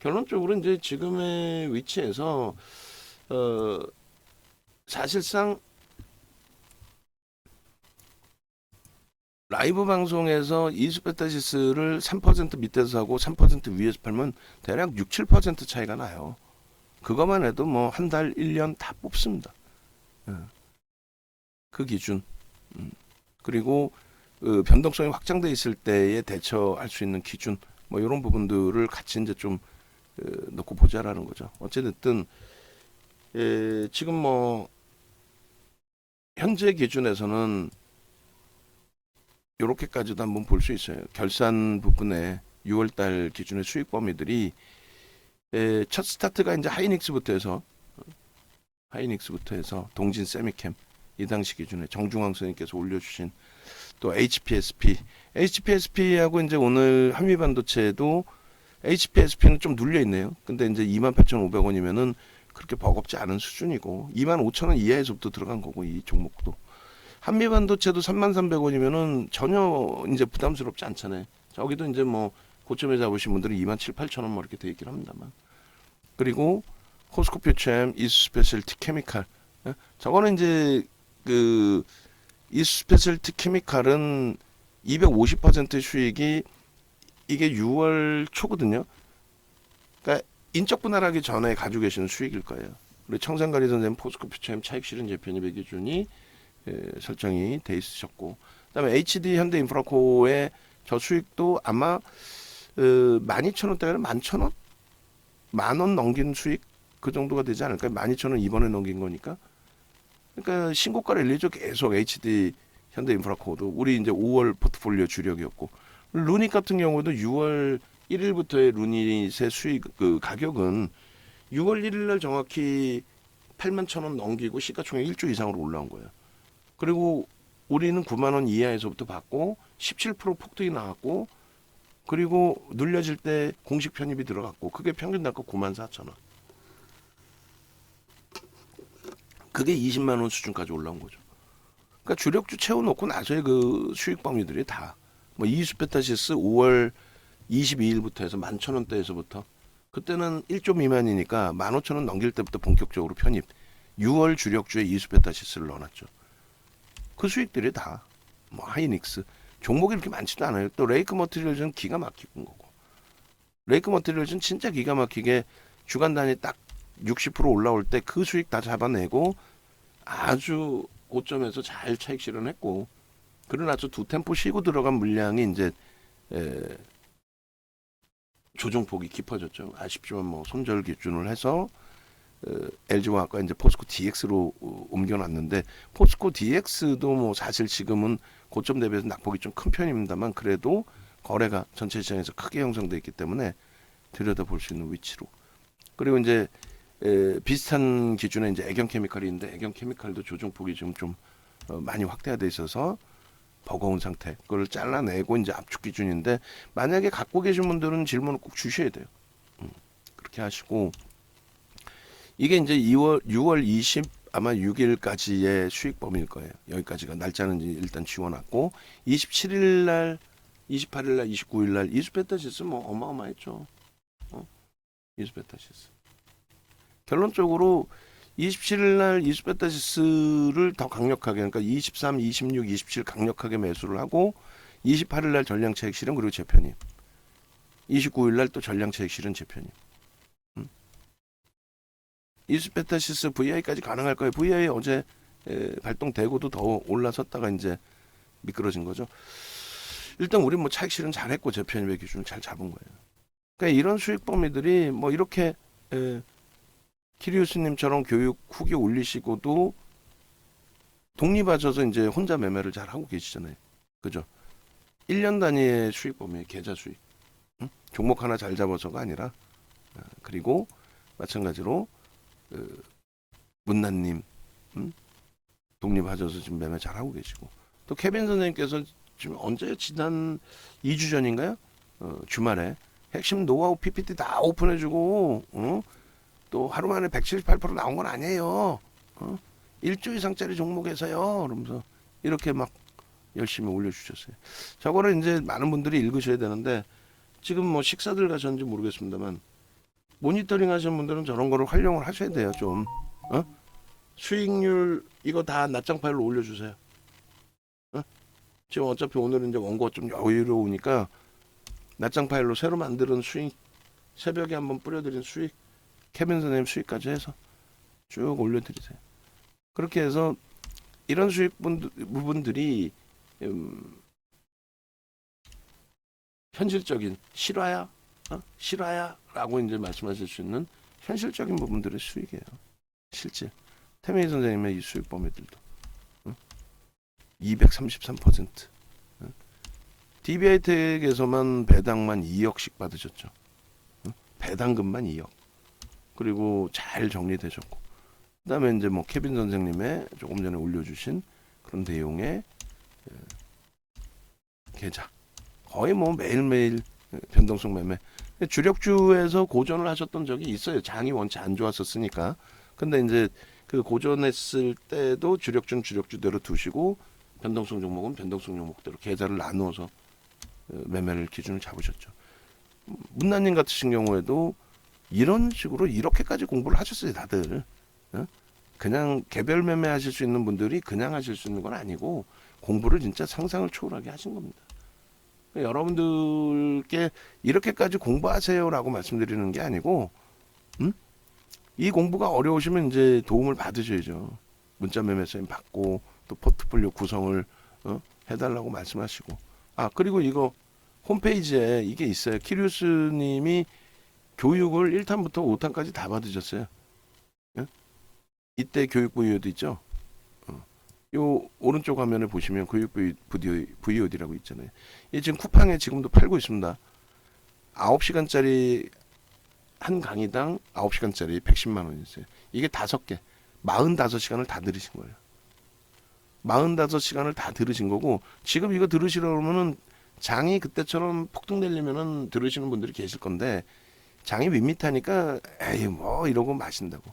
결론적으로 이제 지금의 위치에서 어 사실상 라이브 방송에서 이수페타시스를 3% 밑에서 하고 3% 위에서 팔면 대략 6, 7% 차이가 나요. 그것만 해도 뭐 한 달, 1년 다 뽑습니다. 예. 그 기준. 음. 그리고 그 변동성이 확장돼 있을 때에 대처할 수 있는 기준 뭐 이런 부분들을 같이 이제 좀 어, 놓고 보자라는 거죠. 어쨌든 예, 지금 뭐 현재 기준에서는 이렇게까지도 한번 볼 수 있어요. 결산 부분에 6월달 기준의 수익 범위들이 에, 첫 스타트가 이제 하이닉스부터 해서 하이닉스부터 해서 동진 세미캠 이 당시 기준에 정중앙 선생님께서 올려주신 또 HPSP HPSP하고 이제 오늘 한미반도체도 HPSP는 좀 눌려 있네요. 근데 이제 28,500원이면은 그렇게 버겁지 않은 수준이고 25,000원 이하에서부터 들어간 거고 이 종목도 한미 반도체도 33,300원이면은 전혀 이제 부담스럽지 않잖아요. 저기도 이제 뭐 고점에 잡으신 분들은 27,800원 뭐 이렇게 돼 있긴 합니다만. 그리고 호스코 퓨처엠 이스페셜티 케미칼. 예? 저거는 이제 그 이스페셜티 케미칼은 250% 수익이 이게 6월 초거든요. 그러니까 인적 분할하기 전에 가지고 계시는 수익일 거예요. 우리 청산가리 선생님 포스코 퓨처엠 차익 실현 재편입의 기준이 예, 설정이 돼 있으셨고 그다음에 HD 현대 인프라코의 저 수익도 아마 어, 12,000원대가 11,000원? 만 원 넘긴 수익 그 정도가 되지 않을까요? 12,000원 이번에 넘긴 거니까. 그러니까 신고가를 일리죠. 계속 HD 현대 인프라코도 우리 이제 5월 포트폴리오 주력이었고 루닛 같은 경우도 6월 1일부터의 루닛의 수익 그 가격은 6월 1일 날 정확히 8만 1,000원 넘기고 시가총액 1조 이상으로 올라온 거예요. 그리고 우리는 9만 원 이하에서부터 받고 17% 폭등이 나왔고 그리고 눌려질 때 공식 편입이 들어갔고 그게 평균 단가 9만 4천 원. 그게 20만 원 수준까지 올라온 거죠. 그러니까 주력주 채워놓고 나서의 그 수익 범위들이 다 뭐 이수페타시스 5월 22일부터 해서 11,000원대에서부터 그때는 1조 미만이니까 15,000원 넘길 때부터 본격적으로 편입. 6월 주력주에 이수페타시스를 넣어놨죠. 그 수익들이 다 뭐 하이닉스 종목이 이렇게 많지도 않아요. 또 레이크 머티리얼즈는 기가 막힌 거고 레이크 머티리얼즈는 진짜 기가 막히게 주간 단위 딱 60% 올라올 때 그 수익 다 잡아내고 아주 고점에서 잘 차익 실현했고 그러나서 두 템포 쉬고 들어간 물량이 이제 에, 조정폭이 깊어졌죠. 아쉽지만 뭐 손절 기준을 해서 어, LG와 아까 이제 포스코 DX로 어, 옮겨놨는데 포스코 DX도 뭐 사실 지금은 고점 대비해서 낙폭이 좀 큰 편입니다만 그래도 거래가 전체 시장에서 크게 형성돼 있기 때문에 들여다 볼 수 있는 위치로 그리고 이제 에, 비슷한 기준에 이제 애경 케미칼이 있는데 애경 케미칼도 조정폭이 지금 좀 어, 많이 확대돼 있어서 버거운 상태 그걸 잘라내고 이제 압축 기준인데 만약에 갖고 계신 분들은 질문을 꼭 주셔야 돼요. 음, 그렇게 하시고 이게 이제 2월 6월 20 아마 6일까지의 수익 범위일 거예요. 여기까지가 날짜는 일단 지워놨고 27일 날, 28일 날, 29일 날 이수페타시스 뭐 어마어마했죠. 어? 이수페타시스. 결론적으로 27일 날 이수페타시스를 더 강력하게 그러니까 23, 26, 27 강력하게 매수를 하고 28일 날 전량 차익 실현 그리고 재편입. 29일 날 또 전량 차익 실현 재편입. 이스페타시스 VI까지 가능할 거예요. VI 어제 에, 발동되고도 더 올라섰다가 이제 미끄러진 거죠. 일단 우리 뭐 차익 실은 잘했고 재편입의 기준 잘 잡은 거예요. 그러니까 이런 수익 범위들이 뭐 이렇게 에, 키리우스님처럼 교육 후기 올리시고도 독립하셔서 이제 혼자 매매를 잘 하고 계시잖아요. 그죠? 1년 단위의 수익 범위, 계좌 수익. 응? 종목 하나 잘 잡아서가 아니라 아, 그리고 마찬가지로 그 문난님 음? 독립하셔서 지금 매매 잘 하고 계시고 또 케빈 선생님께서 지금 언제 지난 2주 전인가요? 어, 주말에 핵심 노하우 PPT 다 오픈해주고 어? 또 하루 만에 178% 나온 건 아니에요. 어? 1조 이상짜리 종목에서요. 그러면서 이렇게 막 열심히 올려주셨어요. 저거를 이제 많은 분들이 읽으셔야 되는데 지금 뭐 식사들 가셨는지 모르겠습니다만 모니터링 하시는 분들은 저런 거를 활용을 하셔야 돼요 좀 어? 수익률 이거 다 낱장 파일로 올려주세요 어? 지금 어차피 오늘은 이제 원고가 좀 여유로우니까 낱장 파일로 새로 만드는 수익 새벽에 한번 뿌려드린 수익 케빈 선생님 수익까지 해서 쭉 올려드리세요 그렇게 해서 이런 수익 분- 부분들이 음, 현실적인 실화야 어? 실화야라고 이제 말씀하실 수 있는 현실적인 부분들의 수익이에요. 실질. 태민이 선생님의 이 수익 범위들도 어? 233%. 어? DBI텍에서만 배당만 2억씩 받으셨죠. 어? 배당금만 2억. 그리고 잘 정리되셨고. 그다음에 이제 뭐 케빈 선생님의 조금 전에 올려주신 그런 내용의 에, 계좌. 거의 뭐 매일매일 변동성 매매. 주력주에서 고전을 하셨던 적이 있어요. 장이 원체 안 좋았었으니까. 근데 이제 그 고전했을 때도 주력주는 주력주대로 두시고 변동성 종목은 변동성 종목대로 계좌를 나누어서 어, 매매를 기준을 잡으셨죠. 문나님 같으신 경우에도 이런 식으로 이렇게까지 공부를 하셨어요, 다들. 어? 그냥 개별 매매 하실 수 있는 분들이 그냥 하실 수 있는 건 아니고 공부를 진짜 상상을 초월하게 하신 겁니다. 여러분들께 이렇게까지 공부하세요라고 말씀드리는 게 아니고, 음? 이 공부가 어려우시면 이제 도움을 받으셔야죠. 문자 매매 사인 받고 또 포트폴리오 구성을 어? 해달라고 말씀하시고, 아 그리고 이거 홈페이지에 이게 있어요. 키리우스님이 교육을 1탄부터 5탄까지 다 받으셨어요. 예? 이때 교육부 이어도 있죠. 요 오른쪽 화면에 보시면 교육부 VOD라고 있잖아요. 이 지금 쿠팡에 지금도 팔고 있습니다. 9시간짜리 한 강의당 9시간짜리 110만 원이었어요. 이게 다섯 개 45시간을 다 들으신 거예요. 45시간을 다 들으신 거고 지금 이거 들으시려면은 장이 그때처럼 폭등 내리면은 들으시는 분들이 계실 건데 장이 밋밋하니까 에이 뭐 이러고 마신다고.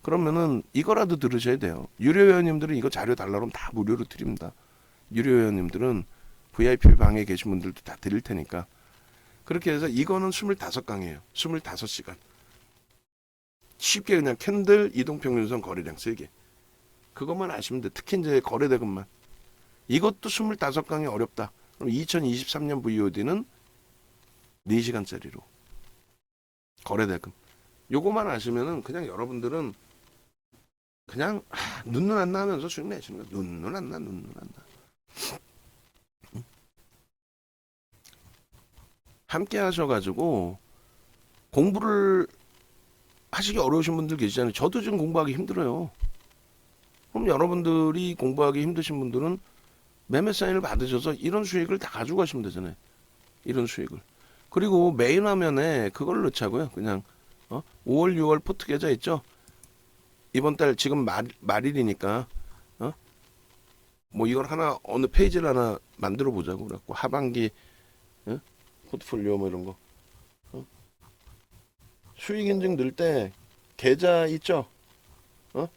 그러면은 이거라도 들으셔야 돼요. 유료 회원님들은 이거 자료 달라고 하면 다 무료로 드립니다. 유료 회원님들은 VIP 방에 계신 분들도 다 드릴 테니까. 그렇게 해서 이거는 25강이에요. 25시간. 쉽게 그냥 캔들 이동평균선 거래량 3개. 그것만 아시면 돼. 특히 이제 거래대금만. 이것도 25강이 어렵다. 그럼 2023년 VOD는 4시간짜리로. 거래 대금. 요거만 아시면은 그냥 여러분들은 그냥 하, 눈눈 안 나면서 수익 내시는 거야. 눈눈 안 나, 눈눈 안 나. 함께 하셔가지고 공부를 하시기 어려우신 분들 계시잖아요. 저도 지금 공부하기 힘들어요. 그럼 여러분들이 공부하기 힘드신 분들은 매매 사인을 받으셔서 이런 수익을 다 가지고 가시면 되잖아요. 이런 수익을. 그리고 메인 화면에 그걸 넣자고요. 그냥 어? 5월, 6월 포트 계좌 있죠? 이번 달 지금 말, 말일이니까 어? 뭐 이걸 하나 어느 페이지를 하나 만들어 보자고 그래갖고 하반기 어? 포트폴리오 뭐 이런 거 어? 수익 인증 넣을 때 계좌 있죠? 어?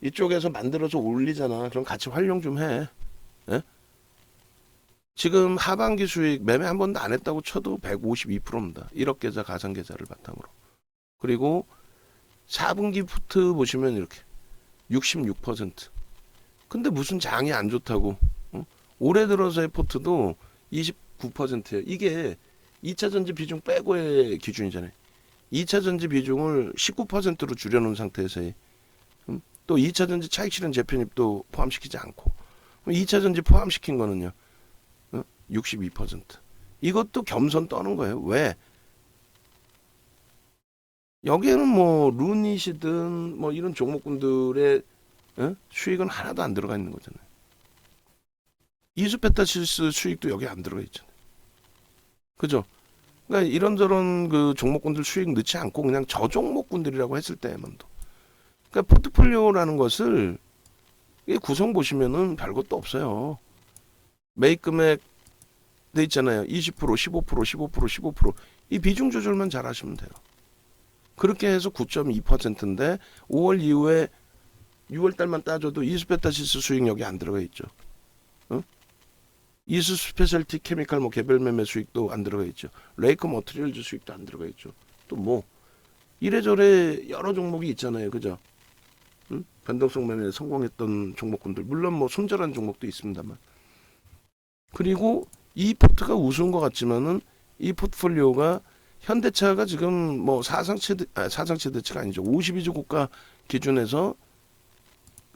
이쪽에서 만들어서 올리잖아. 그럼 같이 활용 좀 해. 예? 지금 하반기 수익 매매 한 번도 안 했다고 쳐도 152%입니다. 1억 계좌 가상 계좌를 바탕으로. 그리고 4분기 푸트 보시면 이렇게 66%. 근데 무슨 장이 안 좋다고? 어? 올해 들어서의 포트도 29%예요. 이게 2차 전지 비중 빼고의 기준이잖아요. 2차 전지 비중을 19%로 줄여놓은 상태에서의 음? 또 2차 전지 차익 실현 재편입도 포함시키지 않고 2차 전지 포함시킨 거는요. 어? 62%. 이것도 겸손 떠는 거예요. 왜? 여기에는 뭐 루닛이든 뭐 이런 종목군들의 어? 수익은 하나도 안 들어가 있는 거잖아요. 이수페타시스 수익도 여기 안 들어가 있잖아요. 그죠? 그러니까 이런저런 그 종목군들 수익 넣지 않고 그냥 저 종목군들이라고 했을 때만도. 그러니까 포트폴리오라는 것을 구성 보시면은 별것도 없어요. 매입 금액 돼 있잖아요. 20%, 15%, 15%, 15%이 비중 조절만 잘 하시면 돼요. 그렇게 해서 9.2%인데 5월 이후에 6월 달만 따져도 이수페타시스 수익 여기 안 들어가 있죠. 어? 이수 스페셜티 케미칼 뭐 개별 매매 수익도 안 들어가 있죠. 레이크 머트리얼즈 수익도 안 들어가 있죠. 또 뭐 이래저래 여러 종목이 있잖아요. 그죠? 응? 변동성 매매에 성공했던 종목군들 물론 뭐 손절한 종목도 있습니다만 그리고 이 포트가 우스운 것 같지만은 이 포트폴리오가 현대차가 지금 뭐 사상 최대 아, 사상 최대치가 아니죠 52주 고가 기준에서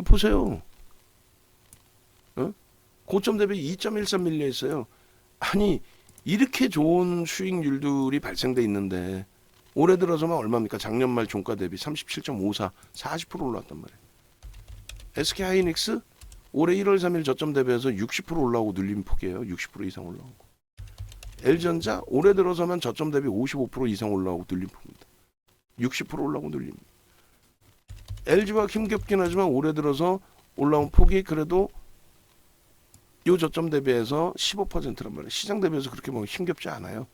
보세요. 어? 고점 대비 2.13 밀려 있어요. 아니 이렇게 좋은 수익률들이 발생돼 있는데 올해 들어서만 얼마입니까? 작년 말 종가 대비 37.54, 40% 올랐단 말이에요. SK 하이닉스 올해 1월 3일 저점 대비해서 60% 올라오고 눌림 폭이에요. 60% 이상 올라오고. L전자 올해 들어서만 저점 대비 55% 이상 올라오고 눌림 폭입니다. 60% 올라오고 눌림. LG와 힘겹긴 하지만 올해 들어서 올라온 폭이 그래도 요 저점 대비해서 15%란 말이에요. 시장 대비해서 그렇게 뭐 힘겹지 않아요.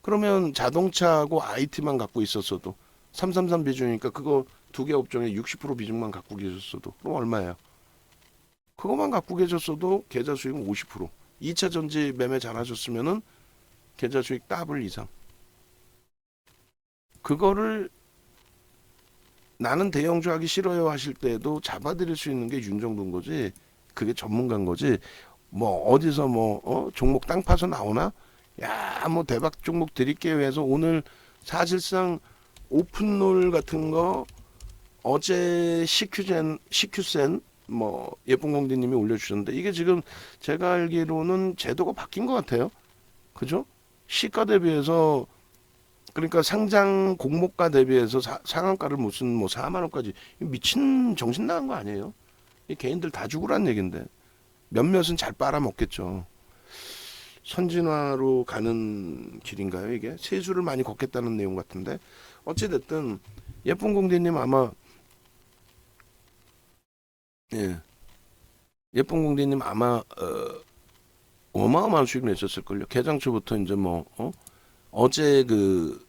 그러면 자동차하고 IT만 갖고 있었어도 333 비중이니까 그거 두 개 업종에 60% 비중만 갖고 계셨어도 그럼 얼마예요? 그것만 갖고 계셨어도 계좌 수익은 50%. 2차 전지 매매 잘 하셨으면은 계좌 수익 더블 이상. 그거를 나는 대형주 하기 싫어요 하실 때도 잡아드릴 수 있는 게 윤정도인 거지. 그게 전문가인 거지. 뭐 어디서 뭐 어? 종목 땅 파서 나오나? 야, 뭐 대박 종목 드릴게요 해서 오늘 사실상 오픈롤 같은 거 어제 CQ젠, CQ센 뭐 예쁜 공디님이 올려주셨는데 이게 지금 제가 알기로는 제도가 바뀐 것 같아요. 그죠? 시가 대비해서 그러니까 상장 공모가 대비해서 사, 상한가를 무슨 뭐 4만 원까지 미친 정신 나간 거 아니에요? 이 개인들 다 죽으란 얘긴데 몇몇은 잘 빨아먹겠죠. 선진화로 가는 길인가요 이게 세수를 많이 걷겠다는 내용 같은데 어찌 됐든 예쁜 공대님 아마 예 예쁜 공대님 아마 어, 어마어마한 수익 냈었을 걸요 개장 초부터 이제 뭐 어? 어제 그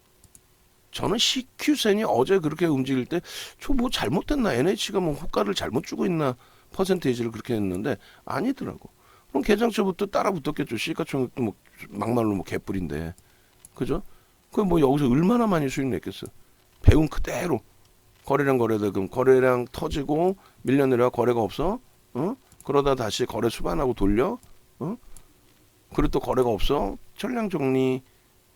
저는 CQ센이 어제 그렇게 움직일 때 저 뭐 잘못됐나 NH가 뭐 호가를 잘못 주고 있나 퍼센테이지를 그렇게 했는데 아니더라고. 그럼 개장 초부터 따라 붙었겠죠. 시가총액도 뭐 막말로 뭐 개뿔인데. 그죠? 그 뭐 여기서 얼마나 많이 수익 냈겠어. 배운 그대로 거래량 거래대금 거래량 터지고 밀려 내려 거래가 없어. 어? 그러다 다시 거래 수반하고 돌려. 어? 그리고 또 거래가 없어. 전량 정리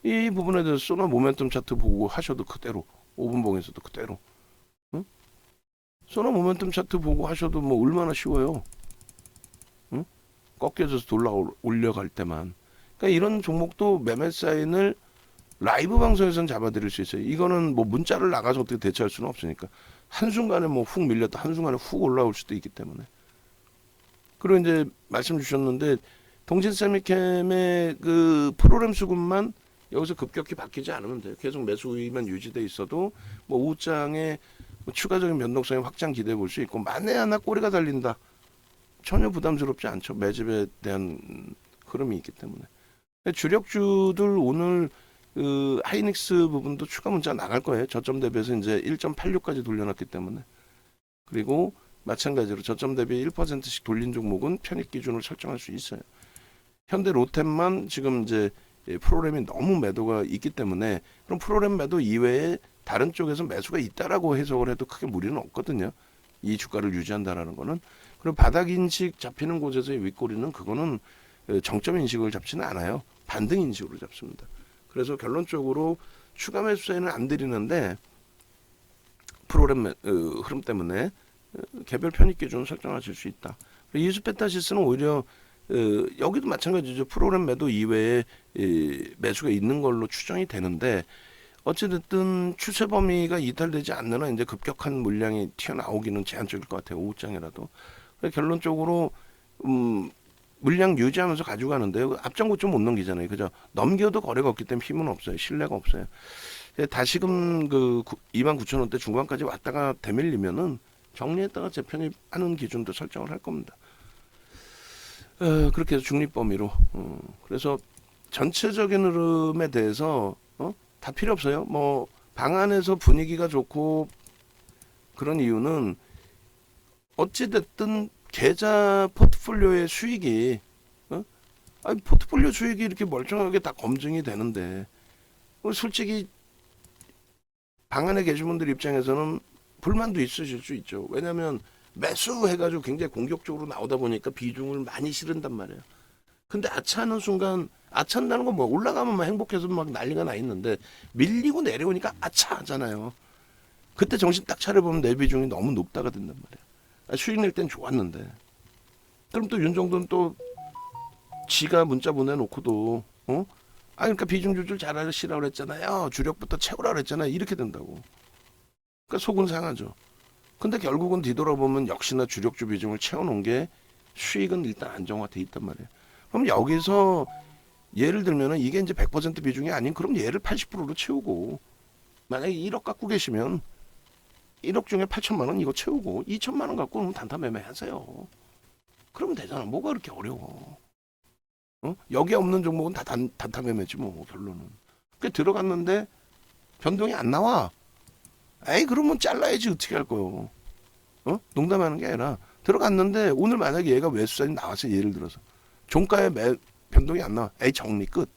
이 부분에 대해서 소나 모멘텀 차트 보고 하셔도 그대로 5분봉에서도 그대로 응? 소나 모멘텀 차트 보고 하셔도 뭐 얼마나 쉬워요 응? 꺾여져서 돌라 올려갈 때만 그러니까 이런 종목도 매매 사인을 라이브 방송에서는 잡아드릴 수 있어요 이거는 뭐 문자를 나가서 어떻게 대처할 수는 없으니까 한순간에 뭐 훅 밀렸다 한순간에 훅 올라올 수도 있기 때문에 그리고 이제 말씀 주셨는데 동진 세미캠의 그 프로그램 수급만 여기서 급격히 바뀌지 않으면 돼요. 계속 매수 우위만 유지돼 있어도 뭐 우장의 뭐 추가적인 변동성의 확장 기대해 볼 수 있고 만에 하나 꼬리가 달린다. 전혀 부담스럽지 않죠. 매집에 대한 흐름이 있기 때문에. 주력주들 오늘 그 하이닉스 부분도 추가 문자 나갈 거예요. 저점 대비해서 이제 1.86까지 돌려놨기 때문에. 그리고 마찬가지로 저점 대비 1%씩 돌린 종목은 편입 기준을 설정할 수 있어요. 현대 로템만 지금 이제 예, 프로그램이 너무 매도가 있기 때문에 그럼 프로그램 매도 이외에 다른 쪽에서 매수가 있다라고 해석을 해도 크게 무리는 없거든요. 이 주가를 유지한다라는 거는 그리고 바닥 인식 잡히는 곳에서의 윗꼬리는 그거는 어, 정점 인식을 잡지는 않아요. 반등 인식으로 잡습니다. 그래서 결론적으로 추가 매수세는 안 드리는데 프로그램 매, 어, 흐름 때문에 어, 개별 편입 기준 설정하실 수 있다. 이수페타시스는 오히려 어, 여기도 마찬가지죠. 프로그램 매도 이외에 이, 매수가 있는 걸로 추정이 되는데 어찌됐든 추세 범위가 이탈되지 않는 한 이제 급격한 물량이 튀어나오기는 제한적일 것 같아요. 오후장이라도. 결론적으로 음, 물량 유지하면서 가지고 가는데요. 앞장고 좀 못 넘기잖아요. 그죠? 넘겨도 거래가 없기 때문에 힘은 없어요. 신뢰가 없어요. 다시금 그 2만 9천 원대 중반까지 왔다가 대밀리면은 정리했다가 재편입하는 기준도 설정을 할 겁니다. 어, 그렇게 해서 중립 범위로. 어, 그래서 전체적인 흐름에 대해서 어? 다 필요 없어요. 뭐 방안에서 분위기가 좋고 그런 이유는 어찌 됐든 계좌 포트폴리오의 수익이 어? 아니 포트폴리오 수익이 이렇게 멀쩡하게 다 검증이 되는데 어, 솔직히 방 안에 계신 분들 입장에서는 불만도 있으실 수 있죠. 왜냐하면 매수해가지고 굉장히 공격적으로 나오다 보니까 비중을 많이 실은단 말이에요. 근데 아차하는 순간 아차한다는 건 뭐 올라가면 막 행복해서 막 난리가 나 있는데 밀리고 내려오니까 아차하잖아요. 그때 정신 딱 차려보면 내 비중이 너무 높다가 된단 말이에요. 아, 수익 낼 땐 좋았는데. 그럼 또 윤정도는 또 지가 문자 보내놓고도 어? 아 그러니까 비중 조절 잘하시라고 그랬잖아요. 주력부터 채우라 그랬잖아요. 이렇게 된다고. 그러니까 속은 상하죠. 근데 결국은 뒤돌아보면 역시나 주력주 비중을 채워놓은 게 수익은 일단 안정화돼 있단 말이에요. 그럼 여기서 예를 들면은 이게 이제 100% 비중이 아닌 그럼 얘를 80%로 채우고 만약에 1억 갖고 계시면 1억 중에 8천만 원 이거 채우고 2천만 원 갖고 그럼 단타 매매 하세요. 그러면 되잖아. 뭐가 그렇게 어려워. 어? 여기 없는 종목은 다 단, 단타 매매지 뭐 결론은. 그 들어갔는데 변동이 안 나와. 에이 그러면 잘라야지 어떻게 할 거요. 어? 농담하는 게 아니라 들어갔는데 오늘 만약에 얘가 매수사님 나와서 예를 들어서 종가에 매, 변동이 안 나와. 에이 정리 끝.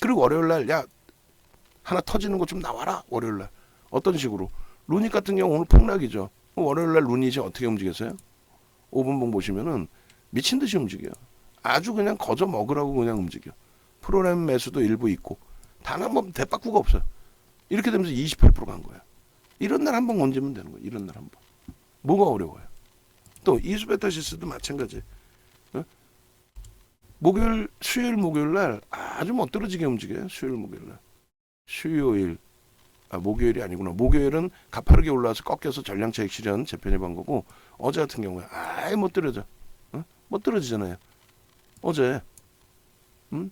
그리고 월요일 날 야 하나 터지는 거 좀 나와라. 월요일 날. 어떤 식으로? 루닛 같은 경우 오늘 폭락이죠. 월요일 날 루닛이 어떻게 움직였어요? 5분봉 보시면은 미친 듯이 움직여요. 아주 그냥 거저 먹으라고 그냥 움직여. 프로그램 매수도 일부 있고 단 한 번 대바꾸가 없어요. 이렇게 되면서 28%간 거야. 이런 날 한 번 건지면 되는 거야. 이런 날 한 번. 뭐가 어려워요? 또 이수베타시스도 마찬가지. 어? 목요일, 수요일, 목요일 날 아주 멋들어지게 움직여요. 수요일, 목요일 날. 수요일, 아 목요일이 아니구나. 목요일은 가파르게 올라와서 꺾여서 전량차익 실현 재편해 본 거고 어제 같은 경우에 아예 못 떨어져. 어? 못 떨어지잖아요. 어제 음?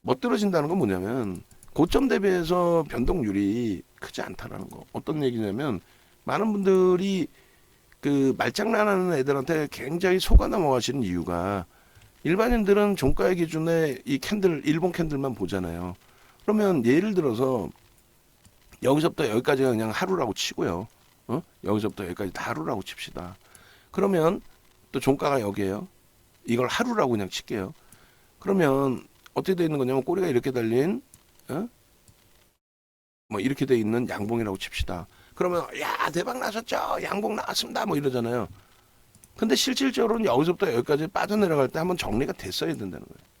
못 떨어진다는 건 뭐냐면 고점 대비해서 변동률이 크지 않다라는 거. 어떤 얘기냐면 많은 분들이 그 말장난하는 애들한테 굉장히 속아 넘어가시는 이유가 일반인들은 종가의 기준에 이 캔들 일본 캔들만 보잖아요. 그러면 예를 들어서 여기서부터 여기까지가 그냥 하루라고 치고요. 어? 여기서부터 여기까지 다 하루라고 칩시다. 그러면 또 종가가 여기에요. 이걸 하루라고 그냥 칠게요. 그러면 어떻게 돼 있는 거냐면 꼬리가 이렇게 달린 어? 뭐 이렇게 돼 있는 양봉이라고 칩시다. 그러면 야 대박 나셨죠? 양봉 나왔습니다. 뭐 이러잖아요. 근데 실질적으로는 여기서부터 여기까지 빠져내려갈 때 한번 정리가 됐어야 된다는 거예요.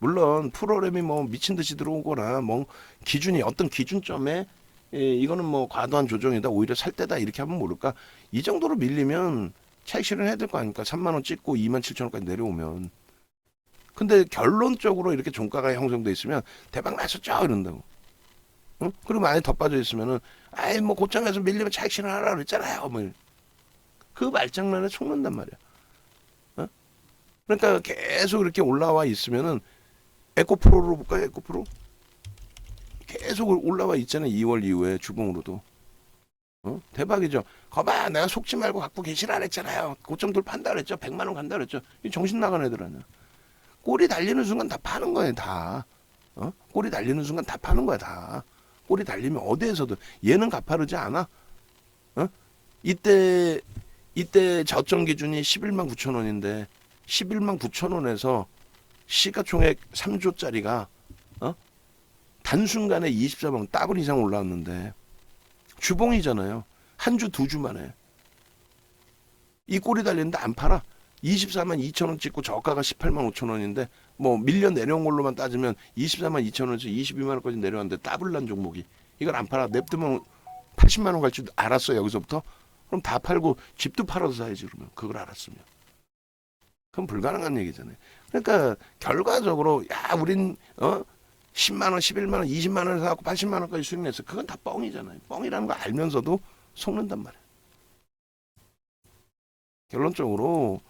물론 프로그램이 뭐 미친 듯이 들어오거나 뭐 기준이 어떤 기준점에 예, 이거는 뭐 과도한 조정이다 오히려 살 때다 이렇게 하면 모를까? 이 정도로 밀리면 차익 실현해야 될 거 아닙니까? 3만 원 찍고 2만 7천 원까지 내려오면. 근데 결론적으로 이렇게 종가가 형성돼 있으면 대박 나셨죠? 이런다고. 응? 그리고 만약에 더 빠져 있으면은 아이 뭐 고점에서 밀리면 차익 실현하라 그랬잖아요. 뭐그 말장난에 속는단 말이야. 어? 그러니까 계속 이렇게 올라와 있으면은 에코 프로로 볼까요 에코 프로? 계속 올라와 있잖아요 2월 이후에 주봉으로도. 어? 대박이죠. 거봐 내가 속지 말고 갖고 계시라 그랬잖아요. 고점 돌파한다 그랬죠? 100만 원 간다 그랬죠? 이 정신 나간 애들 아니야 꼬리 달리는 순간 다 파는 거예요 다. 어? 꼬리 달리는 순간 다 파는 거야 다. 꼬리 달리면 어디에서도 얘는 가파르지 않아. 어? 이때 이때 저점 기준이 11만 9천 원인데 11만 9천 원에서 시가총액 3조짜리가 어? 단순간에 24만 원 더블 이상 올라왔는데 주봉이잖아요. 한 주 두 주 만에 이 꼴이 달리는데 안 팔아. 24만 2천 원 찍고 저가가 18만 5천 원인데 뭐 밀려 내려온 걸로만 따지면 24만 2천 원에서 22만 원까지 내려왔는데 더블 난 종목이 이걸 안 팔아. 냅두면 80만 원 갈 줄 알았어 여기서부터. 그럼 다 팔고 집도 팔아서 사야지 그러면 그걸 알았으면. 그럼 불가능한 얘기잖아요. 그러니까 결과적으로 야 우린 어 10만 원, 11만 원, 20만 원을 사갖고 80만 원까지 수익 냈어. 그건 다 뻥이잖아요. 뻥이라는 거 알면서도 속는단 말이에요. 결론적으로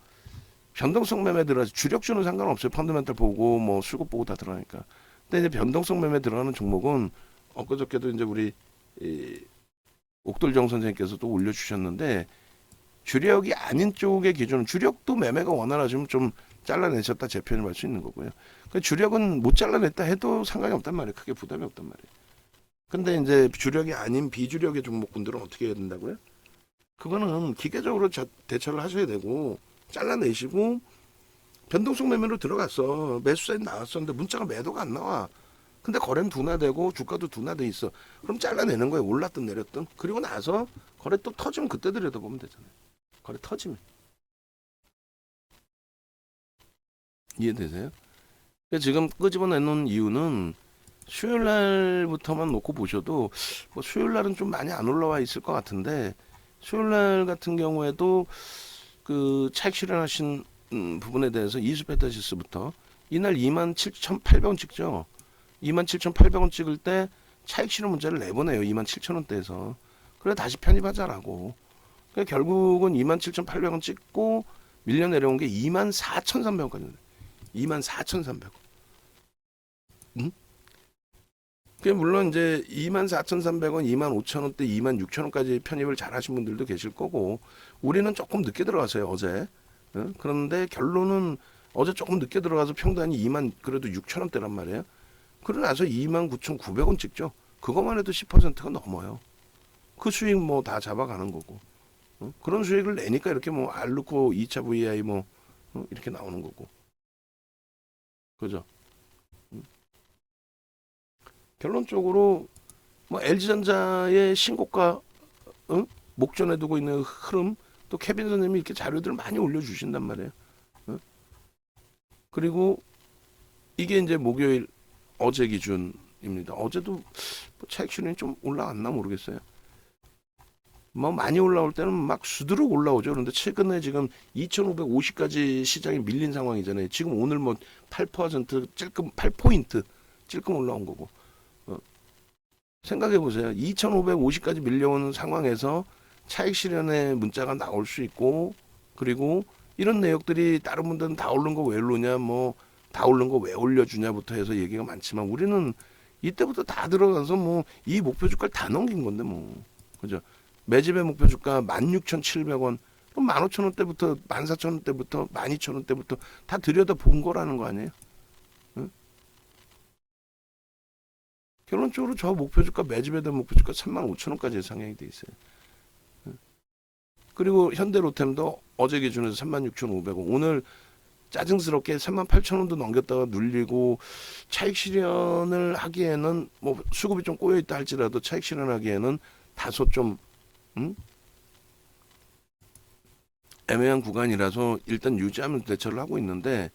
변동성 매매 들어가서 주력주는 상관없어요. 펀드멘탈 보고 뭐 수급 보고 다 들어가니까. 근데 이제 변동성 매매 들어가는 종목은 엊그저께도 이제 우리 이 옥돌정 선생님께서 또 올려주셨는데 주력이 아닌 쪽의 기준은 주력도 매매가 원활하시면 좀 잘라내셨다 재편을 할 수 있는 거고요. 그 주력은 못 잘라냈다 해도 상관이 없단 말이에요. 크게 부담이 없단 말이에요. 근데 이제 주력이 아닌 비주력의 종목군들은 어떻게 해야 된다고요? 그거는 기계적으로 자- 대처를 하셔야 되고 잘라내시고 변동성 매매로 들어갔어 매수 사인 나왔었는데 문자가 매도가 안 나와 근데 거래는 둔화되고 주가도 둔화돼 있어. 그럼 잘라내는 거예요. 올랐든 내렸든. 그리고 나서 거래 또 터지면 그때 들여다보면 되잖아요. 거래 터지면. 이해되세요? 그러니까 지금 끄집어내놓은 이유는 수요일 날부터만 놓고 보셔도 뭐 수요일 날은 좀 많이 안 올라와 있을 것 같은데 수요일 날 같은 경우에도 그 차익 실현하신 음, 부분에 대해서 이수페타시스부터 이날 27,800원 찍죠. 27,800원 찍을 때 차익 실현 문자를 내보내요. 27,000원대에서. 그래 다시 편입하자라고. 그러니까 결국은 27,800원 찍고 밀려 내려온 게 24,300원까지. 24,300원. 응? 그게 물론 이제 24,300원, 25,000원대, 26,000원까지 편입을 잘 하신 분들도 계실 거고 우리는 조금 늦게 들어갔어요, 어제. 응? 그런데 결론은 어제 조금 늦게 들어가서 평단이 2만 그래도 6,000원대란 말이에요. 그러고 나서 29,900원 찍죠. 그것만 해도 10%가 넘어요. 그 수익 뭐 다 잡아가는 거고. 어? 그런 수익을 내니까 이렇게 뭐 알루코 2차 VI 뭐 어? 이렇게 나오는 거고. 그죠? 음. 결론적으로 뭐 LG전자의 신고가 어? 목전에 두고 있는 흐름 또 케빈 선생님이 이렇게 자료들을 많이 올려주신단 말이에요. 어? 그리고 이게 이제 목요일 어제 기준입니다. 어제도 뭐 차익 실현이 좀 올라왔나 모르겠어요. 뭐 많이 올라올 때는 막 수두룩 올라오죠. 그런데 최근에 지금 2,550까지 시장이 밀린 상황이잖아요. 지금 오늘 뭐 8% 찔끔 8포인트 찔끔 올라온 거고. 어. 생각해 보세요. 2,550까지 밀려오는 상황에서 차익 실현의 문자가 나올 수 있고 그리고 이런 내역들이 다른 분들은 다 오른 거 왜 올르냐 뭐 다 오른 거 왜 올려주냐부터 해서 얘기가 많지만 우리는 이때부터 다 들어가서 뭐 이 목표 주가를 다 넘긴 건데 뭐 그죠 매집의 목표 주가 16,700원 그럼 15,000원대부터 14,000원대부터 12,000원대부터 다 들여다 본 거라는 거 아니에요 응? 결론적으로 저 목표 주가 매집에 대한 목표 주가 35,000원까지 예상이 돼 있어요 응? 그리고 현대로템도 어제 기준에서 36,500원 오늘 짜증스럽게 38,000원도 넘겼다가 눌리고 차익 실현을 하기에는 뭐 수급이 좀 꼬여 있다 할지라도 차익 실현하기에는 다소 좀 음? 애매한 구간이라서 일단 유지하면서 대처를 하고 있는데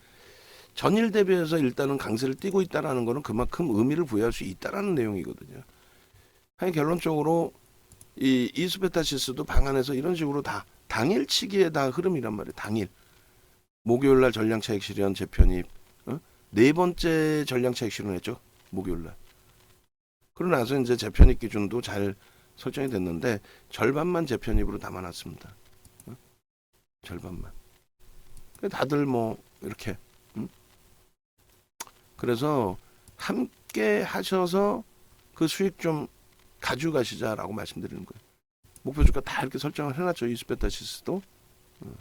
전일 대비해서 일단은 강세를 띠고 있다라는 거는 그만큼 의미를 부여할 수 있다라는 내용이거든요. 아니 결론적으로 이 이스페타시스도 방안에서 이런 식으로 다 당일치기의 다 흐름이란 말이에요. 당일. 목요일 날 전량 차익 실현 재편입. 어? 네 번째 전량 차익 실현했죠. 목요일 날. 그러고 나서 이제 재편입 기준도 잘 설정이 됐는데 절반만 재편입으로 담아놨습니다. 어? 절반만. 다들 뭐 이렇게. 음? 그래서 함께 하셔서 그 수익 좀 가져가시자라고 말씀드리는 거예요. 목표 주가 다 이렇게 설정을 해놨죠. 이스페타시스도. 어.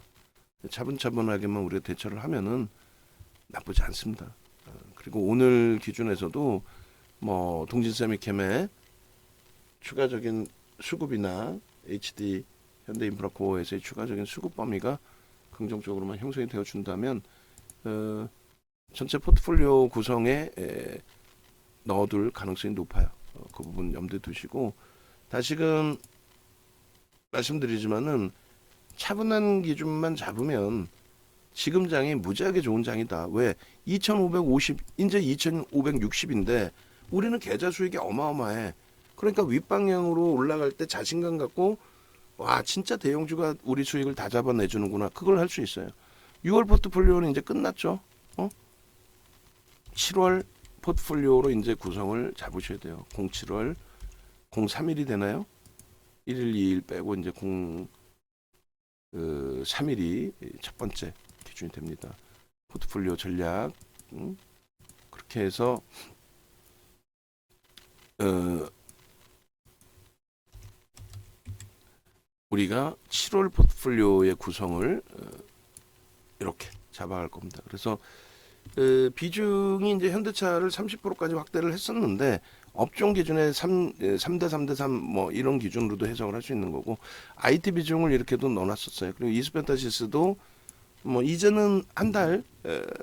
차분차분하게만 우리가 대처를 하면은 나쁘지 않습니다. 어, 그리고 오늘 기준에서도 뭐 동진세미캠의 추가적인 수급이나 HD 현대인프라코어에서의 추가적인 수급 범위가 긍정적으로만 형성이 되어 준다면 어, 전체 포트폴리오 구성에 에, 넣어둘 가능성이 높아요. 어, 그 부분 염두에 두시고 다시금 말씀드리지만은 차분한 기준만 잡으면 지금 장이 무지하게 좋은 장이다. 왜? 2,550 이제 2,560인데 우리는 계좌 수익이 어마어마해. 그러니까 윗방향으로 올라갈 때 자신감 갖고 와 진짜 대형주가 우리 수익을 다 잡아내주는구나. 그걸 할 수 있어요. 6월 포트폴리오는 이제 끝났죠. 어? 7월 포트폴리오로 이제 구성을 잡으셔야 돼요. 07월 03일이 되나요? 1일 2일 빼고 이제 0 그 3일이 첫 번째 기준이 됩니다. 포트폴리오 전략 음? 그렇게 해서 어, 우리가 7월 포트폴리오의 구성을 어, 이렇게 잡아갈 겁니다. 그래서 그 비중이 이제 현대차를 30%까지 확대를 했었는데 업종 기준에 3, 3대 3대 3 뭐 이런 기준으로도 해석을 할 수 있는 거고 IT 비중을 이렇게도 넣어놨었어요. 그리고 이스펜타시스도 뭐 이제는 한 달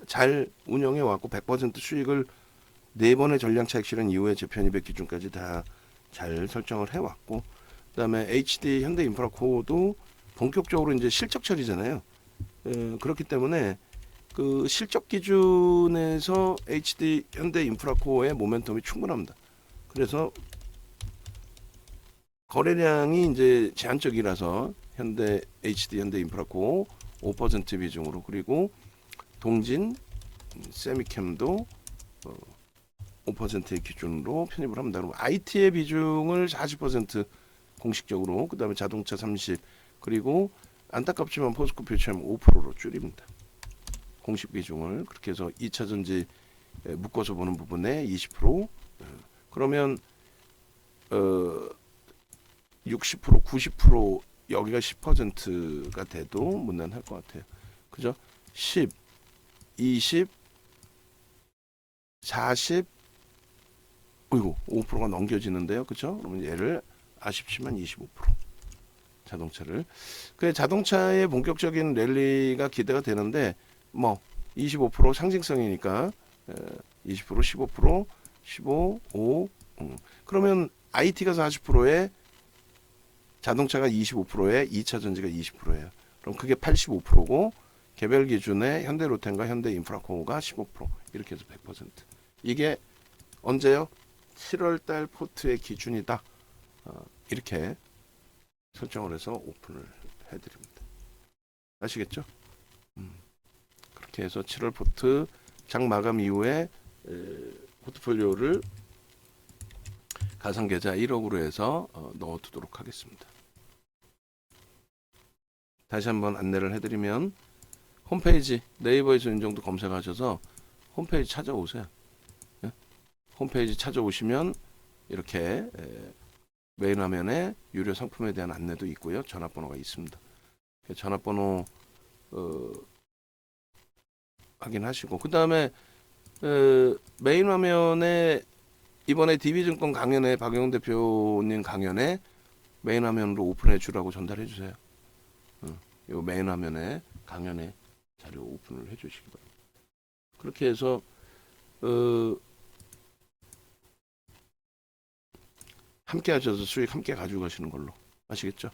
잘 운영해 왔고 100% 수익을 네 번의 전량 차익 실현 이후에 재편입의 기준까지 다 잘 설정을 해왔고 그다음에 HD 현대 인프라코도 본격적으로 이제 실적 처리잖아요. 에, 그렇기 때문에 그 실적 기준에서 HD 현대 인프라코의 모멘텀이 충분합니다. 그래서 거래량이 이제 제한적이라서 현대 HD 현대 인프라코 5% 비중으로 그리고 동진 음, 세미캠도 어, 5%의 기준으로 편입을 합니다. 그럼 IT의 비중을 40% 공식적으로 그다음에 자동차 30 그리고 안타깝지만 포스코 퓨처엠 5%로 줄입니다. 공식 비중을 그렇게 해서 2차 전지 에, 묶어서 보는 부분에 20% 어, 그러면 어 60% 90% 여기가 10%가 돼도 무난할 것 같아요. 그죠? 10 20 40 어이구 5%가 넘겨지는데요. 그죠? 그러면 얘를 아쉽지만 25% 자동차를 그 자동차의 본격적인 랠리가 기대가 되는데 뭐 25% 상징성이니까 에, 20% 15% 15 5 음. 그러면 IT가 40%에 자동차가 25%에 2차 전지가 20%예요. 그럼 그게 85%고 개별 기준에 현대로템과 현대인프라코가 15% 이렇게 해서 100% 이게 언제요? 7월 달 포트의 기준이다. 어, 이렇게 설정을 해서 오픈을 해드립니다. 아시겠죠? 음, 그렇게 해서 7월 포트 장 마감 이후에 에, 포트폴리오를 가상 계좌 1억으로 해서 어, 넣어두도록 하겠습니다. 다시 한번 안내를 해드리면 홈페이지 네이버에서 윤정도 검색하셔서 홈페이지 찾아오세요. 예? 홈페이지 찾아오시면 이렇게 에, 메인 화면에 유료 상품에 대한 안내도 있고요. 전화번호가 있습니다. 그 전화번호 어, 확인하시고 그 다음에 메인 화면에 이번에 DB증권 강연에 박영 대표님 강연에 메인 화면으로 오픈해 주라고 전달해 주세요. 어, 요 메인 화면에 강연에 자료 오픈을 해 주시기 바랍니다. 그렇게 해서 어, 함께 하셔서 수익 함께 가지고 가시는 걸로 아시겠죠?